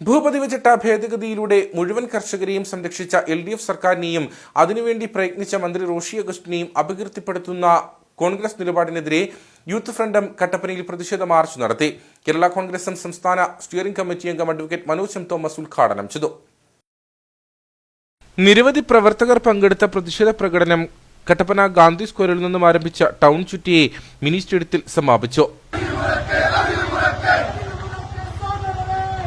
ഭൂപതിവ് ഭേദഗതിയിലൂടെ മുഴുവൻ കർഷകരെയും സംരക്ഷിച്ച എൽ ഡി എഫ് സർക്കാരിനെയും അതിനുവേണ്ടി പ്രയത്നിച്ച മന്ത്രി റോഷി അഗസ്റ്റിനെയും അപകീർത്തിപ്പെടുത്തുന്ന കോൺഗ്രസ് നിലപാടിനെതിരെ യൂത്ത് ഫ്രണ്ടും കട്ടപ്പനയിൽ പ്രതിഷേധ മാർച്ച് നടത്തി. കേരള കോൺഗ്രസും സംസ്ഥാന സ്റ്റിയറിംഗ് കമ്മിറ്റി അംഗം അഡ്വക്കേറ്റ് മനോജ് എം തോമസ് ഉദ്ഘാടനം ചെയ്തു. നിരവധി പ്രവർത്തകർ പങ്കെടുത്ത പ്രതിഷേധ പ്രകടനം കട്ടപ്പന ഗാന്ധി സ്ക്വയറിൽ നിന്നും ആരംഭിച്ച ടൗൺ ചുറ്റിയെ മിനി സ്റ്റേഡിയത്തിൽ സമാപിച്ചു.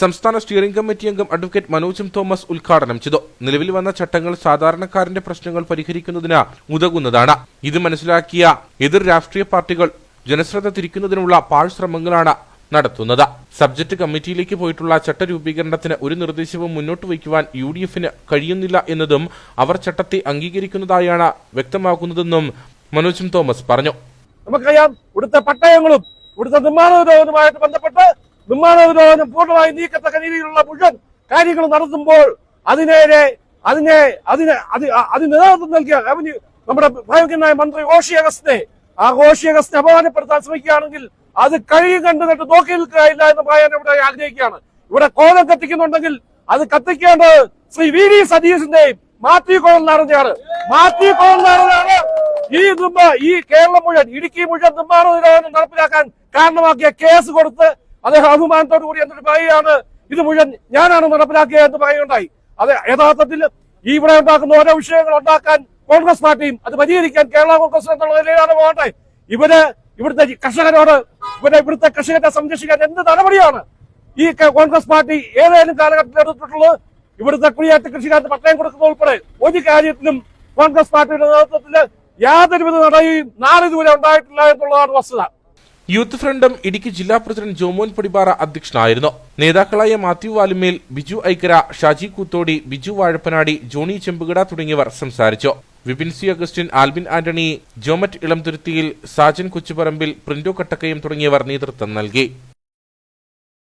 സംസ്ഥാന സ്റ്റിയറിംഗ് കമ്മിറ്റി അംഗം അഡ്വക്കേറ്റ് മനോജും തോമസ് ഉദ്ഘാടനം ചെയ്തു. നിലവിൽ വന്ന ചട്ടങ്ങൾ സാധാരണക്കാരന്റെ പ്രശ്നങ്ങൾ പരിഹരിക്കുന്നതിന് ഉതകുന്നതാണ്. ഇത് മനസ്സിലാക്കിയ എതിർ രാഷ്ട്രീയ പാർട്ടികൾ ജനശ്രദ്ധ തിരിക്കുന്നതിനുള്ള പാഴ്ശ്രമങ്ങളാണ് നടത്തുന്നത്. സബ്ജക്ട് കമ്മിറ്റിയിലേക്ക് പോയിട്ടുള്ള ചട്ടരൂപീകരണത്തിന് ഒരു നിർദ്ദേശവും മുന്നോട്ട് വയ്ക്കുവാൻ യു ഡി എഫിന് കഴിയുന്നില്ല എന്നതും അവർ ചട്ടത്തെ അംഗീകരിക്കുന്നതായാണ് വ്യക്തമാക്കുന്നതെന്നും മനോജും തോമസ് പറഞ്ഞു. നമുക്കറിയാം ഇവിടുത്തെ പട്ടയങ്ങളും ഇവിടുത്തെ നിർമ്മാണ ബന്ധപ്പെട്ട് നിർമ്മാണ നിരോധനം പൂർണമായി നീക്കത്തക്ക രീതിയിലുള്ള മുഴുവൻ കാര്യങ്ങൾ നടത്തുമ്പോൾ അതിനേരെ അതിനെ അതിനെ അത് അതിന് നേതൃത്വം നൽകിയ റവന്യൂ നമ്മുടെ ഭയങ്കരനായ മന്ത്രി ഓഷി അഗസ്റ്റിനെ ആ ഓഷി അഗസ്റ്റിനെ അപമാനപ്പെടുത്താൻ ശ്രമിക്കുകയാണെങ്കിൽ അത് കഴിയും കണ്ടു കണ്ട് നോക്കി നിൽക്കുകയില്ല എന്ന് പറയാൻ ഇവിടെ ആഗ്രഹിക്കുകയാണ്. ഇവിടെ കോലം കത്തിക്കുന്നുണ്ടെങ്കിൽ അത് കത്തിക്കേണ്ടത് ശ്രീ വി ഡി സതീശിന്റെയും മാത്യു കോളനാറിന്റെയാണ് മാത്യു കോളനാറിനാണ് ഈ ദുബ ഈ കേരളം മുഴുവൻ ഇടുക്കി മുഴുവൻ നിർമ്മാണ നിരോധനം നടപ്പിലാക്കാൻ കാരണമാക്കിയ കേസ് കൊടുത്ത് അദ്ദേഹം അഭിമാനത്തോടു കൂടി എന്നിട്ട് പറയുകയാണ്. ഇത് മുഴുവൻ ഞാനാണ് നടപ്പിലാക്കിയത് എന്ന് പറയുകയുണ്ടായി. അത് യഥാർത്ഥത്തിൽ ഈ ഇവിടെ ഉണ്ടാക്കുന്ന ഓരോ വിഷയങ്ങൾ ഉണ്ടാക്കാൻ കോൺഗ്രസ് പാർട്ടിയും അത് പരിഹരിക്കാൻ കേരള കോൺഗ്രസ് എന്നുള്ള നിലയിലാണ് പോകട്ടെ. ഇവർ ഇവിടുത്തെ കർഷകരോട് ഇവരെ ഇവിടുത്തെ കർഷകരെ സംരക്ഷിക്കാൻ എന്ത് നടപടിയാണ്? ഈ കോൺഗ്രസ് പാർട്ടി ഏതെങ്കിലും കാലഘട്ടത്തിൽ എടുത്തിട്ടുള്ളത് ഇവിടുത്തെ കുടിയേറ്റ കൃഷിക്കാർക്ക് പട്ടയം കൊടുക്കുന്ന ഉൾപ്പെടെ ഒരു കാര്യത്തിലും കോൺഗ്രസ് പാർട്ടിയുടെ നേതൃത്വത്തിൽ യാതൊരുവിധ നടയും നാളിതുവരെ ഉണ്ടായിട്ടില്ല എന്നുള്ളതാണ് വസ്തുത. യൂത്ത് ഫ്രണ്ടും ഇടുക്കി ജില്ലാ പ്രസിഡന്റ് ജോമോൻ പടിപാറ അധ്യക്ഷനായിരുന്നു. നേതാക്കളായ മാത്യു വാലുമേൽ ബിജു ഐക്കര ഷാജി കൂത്തോടി ബിജു വാഴപ്പനാടി ജോണി ചെമ്പുകട തുടങ്ങിയവർ സംസാരിച്ചു. വിപിൻ സി അഗസ്റ്റിൻ ആൽബിൻ ആന്റണി ജോമറ്റ് ഇളംതുരുത്തിയിൽ സാജൻ കൊച്ചുപറമ്പിൽ പ്രിന്റോ കട്ടക്കയം തുടങ്ങിയവർ നേതൃത്വം നൽകി.